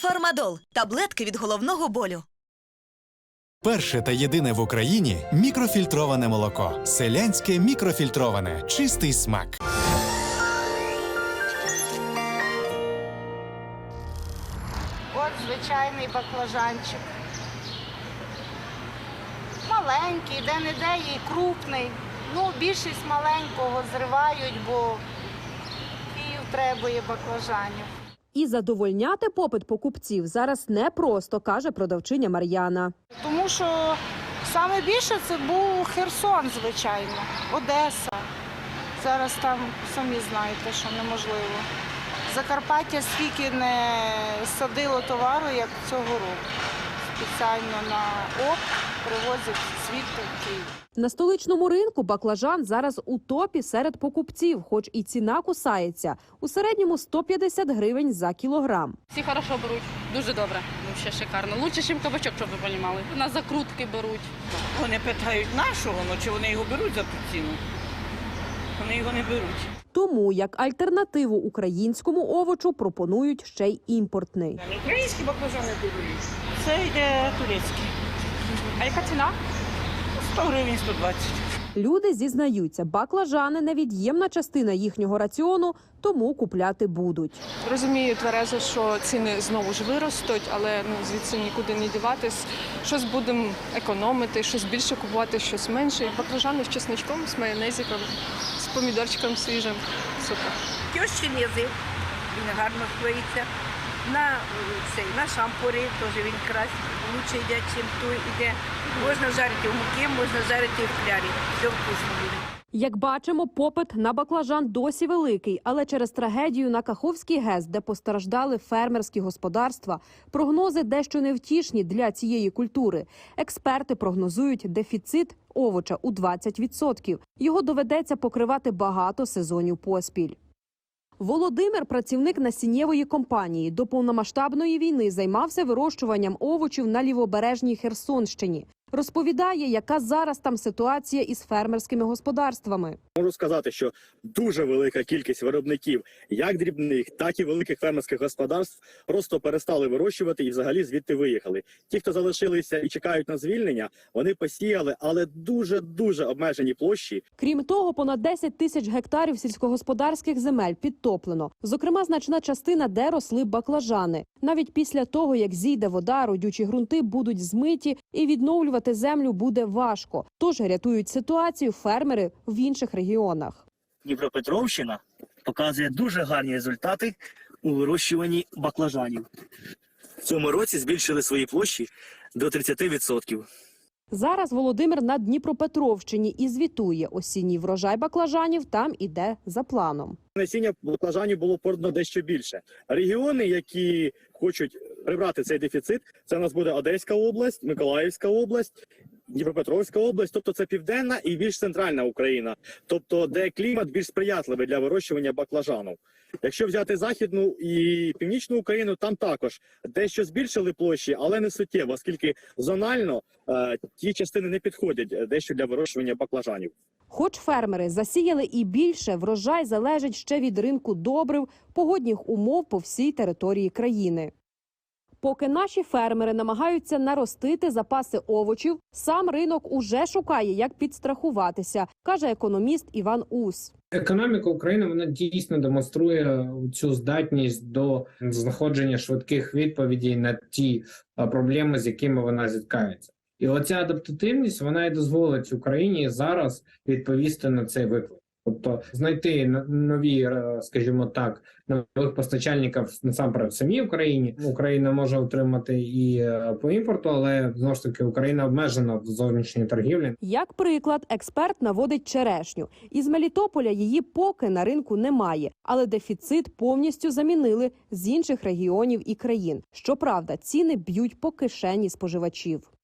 Фармадол таблетки від головного болю. Перше та єдине в Україні мікрофільтроване молоко. Селянське мікрофільтроване. Чистий смак. От звичайний баклажанчик. Маленький, де-не-де і крупний. Ну, більшість маленького зривають, бо Київ требує баклажанів. І задовольняти попит покупців зараз непросто, каже продавчиня Мар'яна. Тому що саме більше це був Херсон, звичайно, Одеса. Зараз там самі знаєте, що неможливо. Закарпаття стільки не садило товару, як цього року. Спеціально на ОП привозять звідти в Київ. На столичному ринку баклажан зараз у топі серед покупців, хоч і ціна кусається. У середньому 150 гривень за кілограм. Всі хорошо беруть, дуже добре. Вообще шикарно. Лучше, ніж кабачок, щоб ви розуміли. На закрутки беруть. Вони питають нашого, ну чи вони його беруть за ту ціну? Вони його не беруть. Тому як альтернативу українському овочу пропонують ще й імпортний. Українські баклажани беруть. Це йде турецький. А яка ціна? 100 гривень 120. Люди зізнаються, баклажани невід'ємна частина їхнього раціону, тому купляти будуть. Розумію тверезо, що ціни знову ж виростуть, але ну звідси нікуди не діватись. Щось будемо економити, щось більше купувати, щось менше. Баклажани з чесничком, з майонезиком, з помідорчиком свіжим. Супер. Тьощинизи, він гарно хвоїться. На, цей, на шампури теж він краще, лучше йде, ніж той іде. Можна жарити в муки, можна жарити в клярі. Все вкусно буде. Як бачимо, попит на баклажан досі великий, але через трагедію на Каховський ГЕС, де постраждали фермерські господарства, прогнози дещо невтішні для цієї культури. Експерти прогнозують дефіцит овоча у 20%. Його доведеться покривати багато сезонів поспіль. Володимир, працівник насіннєвої компанії, до повномасштабної війни займався вирощуванням овочів на лівобережній Херсонщині. Розповідає, яка зараз там ситуація із фермерськими господарствами. Можу сказати, що дуже велика кількість виробників, як дрібних, так і великих фермерських господарств, просто перестали вирощувати і взагалі звідти виїхали. Ті, хто залишилися і чекають на звільнення, вони посіяли, але дуже дуже обмежені площі. Крім того, понад 10 тисяч гектарів сільськогосподарських земель підтоплено. Зокрема, значна частина, де росли баклажани. Навіть після того, як зійде вода, родючі ґрунти будуть змиті і відновлювати землю буде важко. Тож рятують ситуацію фермери в інших регіонах. Дніпропетровщина показує дуже гарні результати у вирощуванні баклажанів. В цьому році збільшили свої площі до 30%. Зараз Володимир на Дніпропетровщині і звітує осінній врожай баклажанів там іде за планом. Насіння баклажанів було продано дещо більше. Регіони, які хочуть прибрати цей дефіцит, це у нас буде Одеська область, Миколаївська область. Дніпропетровська область, тобто це південна і більш центральна Україна, тобто де клімат більш сприятливий для вирощування баклажану. Якщо взяти західну і північну Україну, там також дещо збільшили площі, але не суттєво, оскільки зонально е, ті частини не підходять дещо для вирощування баклажанів. Хоч фермери засіяли і більше, врожай залежить ще від ринку добрив, погодних умов по всій території країни. Поки наші фермери намагаються наростити запаси овочів, сам ринок уже шукає, як підстрахуватися, каже економіст Іван Ус. Економіка України вона дійсно демонструє цю здатність до знаходження швидких відповідей на ті проблеми, з якими вона зіткається. І оця адаптативність вона і дозволить Україні зараз відповісти на цей виклик. Тобто знайти нові, е, скажімо так, нових постачальників насамперед в самій Україні. Україна може отримати і е, по імпорту, але знову ж таки Україна обмежена в зовнішній торгівлі. Як приклад, експерт наводить черешню. Із Мелітополя її поки на ринку немає, але дефіцит повністю замінили з інших регіонів і країн. Щоправда, ціни б'ють по кишені споживачів.